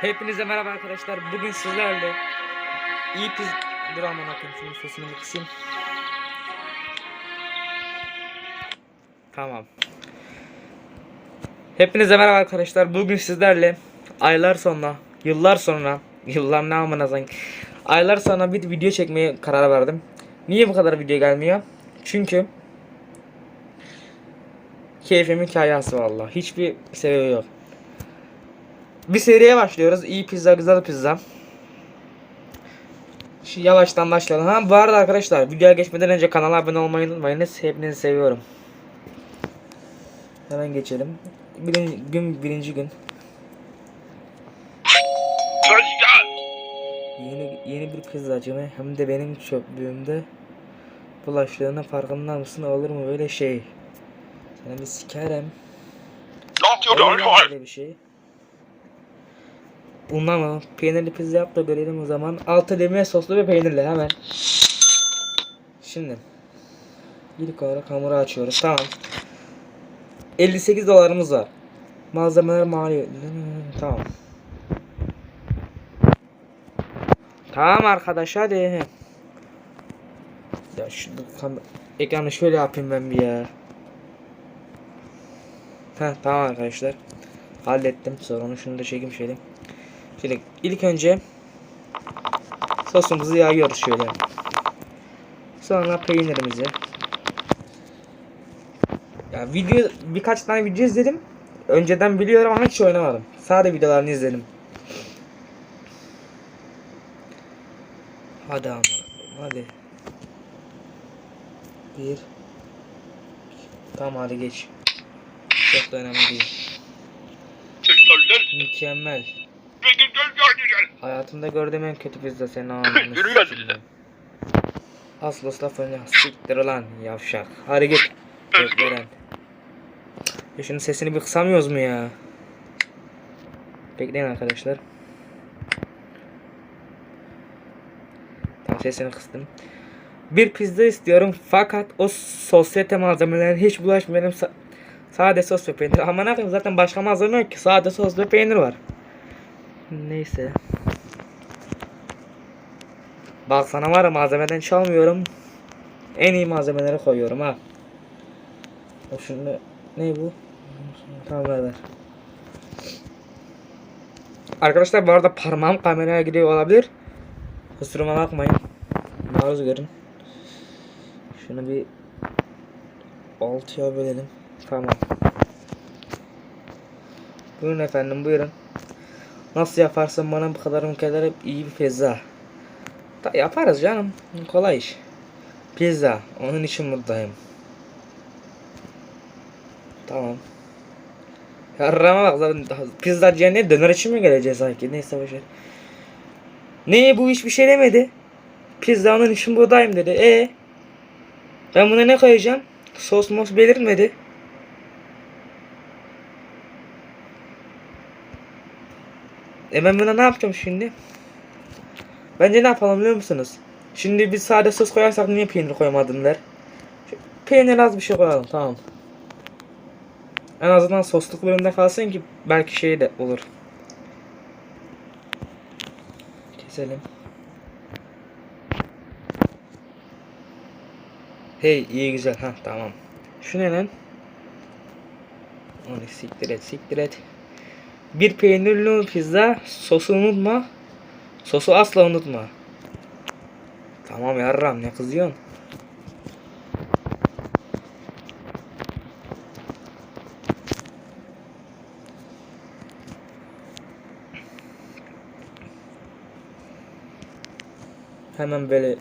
Hepinize merhaba arkadaşlar. Bugün sizlerle iyi piz... Dur aman akım şunun sesini bir kısayım. Tamam. Hepinize merhaba arkadaşlar. Bugün sizlerle aylar sonra, yıllar sonra, yıllar ne amına sanki. Aylar sonra bir video çekmeye karar verdim. Niye bu kadar video gelmiyor? Çünkü keyfimin hikayesi valla. Hiçbir sebebi yok. Bir seriye başlıyoruz. İyi pizza, güzel pizza. Şu yavaştan başlayalım. Ha bu arada arkadaşlar videoya geçmeden önce kanala abone olmayı unutmayınız. Hepinizi seviyorum. Hemen geçelim. Birinci gün birinci gün. Yeni yeni bir pizzacı mı? Hem de benim çöplüğümde bulaştığının farkında mısın? Olur mu böyle şey? Sana bir sikerim. Not your böyle bir şey? Bundan mı? Peynirli pizza yap da görelim o zaman. Altı demir soslu ve peynirli hemen. Şimdi. İlk olarak hamuru açıyoruz. Tamam. 58 dolarımız var. Malzemeler maliyetli. Tamam. Tamam arkadaş hadi. Ya şu ekranı şöyle yapayım ben bir ya. Heh, tamam arkadaşlar. Hallettim. Sorunu şunu da çekeyim şöyle. Şöyle ilk önce sosumuzu yayıyoruz şöyle. Sonra peynirimizi. Ya video birkaç tane video izledim. Önceden biliyorum ama hiç oynamadım. Sadece videolarını izledim. Hadi ama hadi. Bir. Tamam hadi geç. Çok da önemli değil. Mükemmel. Hayatımda gördüğüm en kötü pizza senin Yürü ananı bizden. Aslı laf önce siktir lan yavşak. Hadi git. Gökberen. Ya şunun sesini bir kısamıyoruz mu ya? Bekleyin arkadaşlar. Tamam sesini kıstım. Bir pizza istiyorum fakat o sosyete malzemelerine hiç bulaşmayalım. Sa- sade sos ve peynir. Aman akım zaten başka malzeme yok ki. Sade sos ve peynir var. Neyse. Bak sana var ya malzemeden çalmıyorum. En iyi malzemeleri koyuyorum ha. O şimdi ne bu? Tamam ver. Arkadaşlar bu arada parmağım kameraya gidiyor olabilir. Kusuruma bakmayın. Maruz görün. Şunu bir altıya bölelim. Tamam. Buyurun efendim buyurun. Nasıl yaparsın bana bu kadar mükemmel iyi bir pizza. Ta yaparız canım. Kolay iş. Pizza. Onun için buradayım. Tamam. Yarrama bak pizzacıya ne döner için mi geleceğiz sanki? Neyse boşver. Ne bu hiçbir şey demedi. Pizza onun için buradayım dedi. E ben buna ne koyacağım? Sos mos belirtmedi. E ben buna ne yapacağım şimdi? Bence ne yapalım biliyor musunuz? Şimdi biz sade sos koyarsak niye peynir koymadın der. Peynir az bir şey koyalım tamam. En azından sosluk bölümde kalsın ki belki şey de olur. Keselim. Hey iyi güzel ha tamam. Şu ne lan? Onu siktir et siktir et. Bir peynirli pizza sosu unutma. Sosu asla unutma. Tamam yarram ne kızıyorsun? Hemen böyle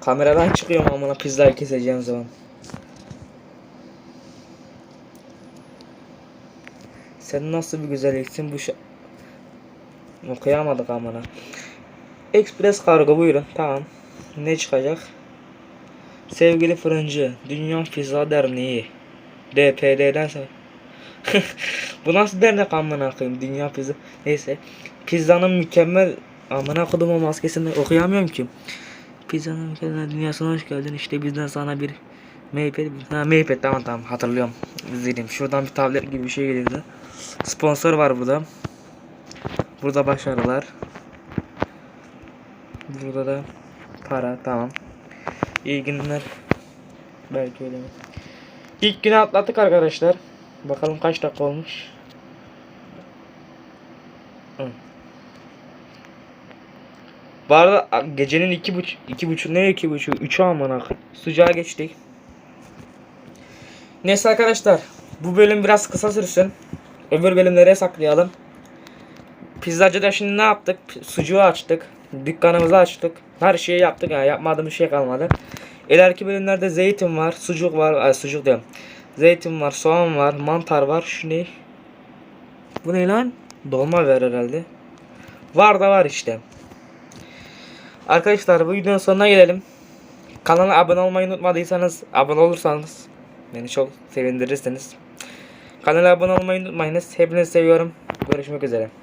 kameradan çıkıyorum amına pizzayı keseceğim zaman. Sen nasıl bir güzelliksin bu. Okuyamadık amına. Express kargo buyurun. Tamam. Ne çıkacak? Sevgili fırıncı, Dünya Pizza Derneği. DPD'den bu nasıl dernek amına koyayım? Dünya Pizza. Neyse. Pizzanın mükemmel amına kodum o maskesini okuyamıyorum ki. Pizzanın mükemmel dünyasına hoş geldin. İşte bizden sana bir Meypet. Ha Meypet tamam tamam hatırlıyorum. İzledim. Şuradan bir tablet gibi bir şey geliyordu. Sponsor var burada. Burada başarılar. Burada da para tamam. İyi günler. Belki öyle mi? İlk günü atlattık arkadaşlar. Bakalım kaç dakika olmuş. Hı. Bu arada gecenin iki buçuk, iki buçuk ne iki buçuk, üçü koyayım. Sucuğa geçtik. Neyse arkadaşlar, bu bölüm biraz kısa sürsün. Öbür bölümlere saklayalım. Pizzacıda şimdi ne yaptık? Sucuğu açtık. Dükkanımızı açtık. Her şeyi yaptık yani yapmadığımız şey kalmadı. İleriki bölümlerde zeytin var, sucuk var, ay sucuk diyorum. Zeytin var, soğan var, mantar var. Şu ne? Bu ne lan? Dolma ver herhalde. Var da var işte. Arkadaşlar bu videonun sonuna gelelim. Kanala abone olmayı unutmadıysanız abone olursanız beni çok sevindirirsiniz. Kanala abone olmayı unutmayınız. Hepinizi seviyorum. Görüşmek üzere.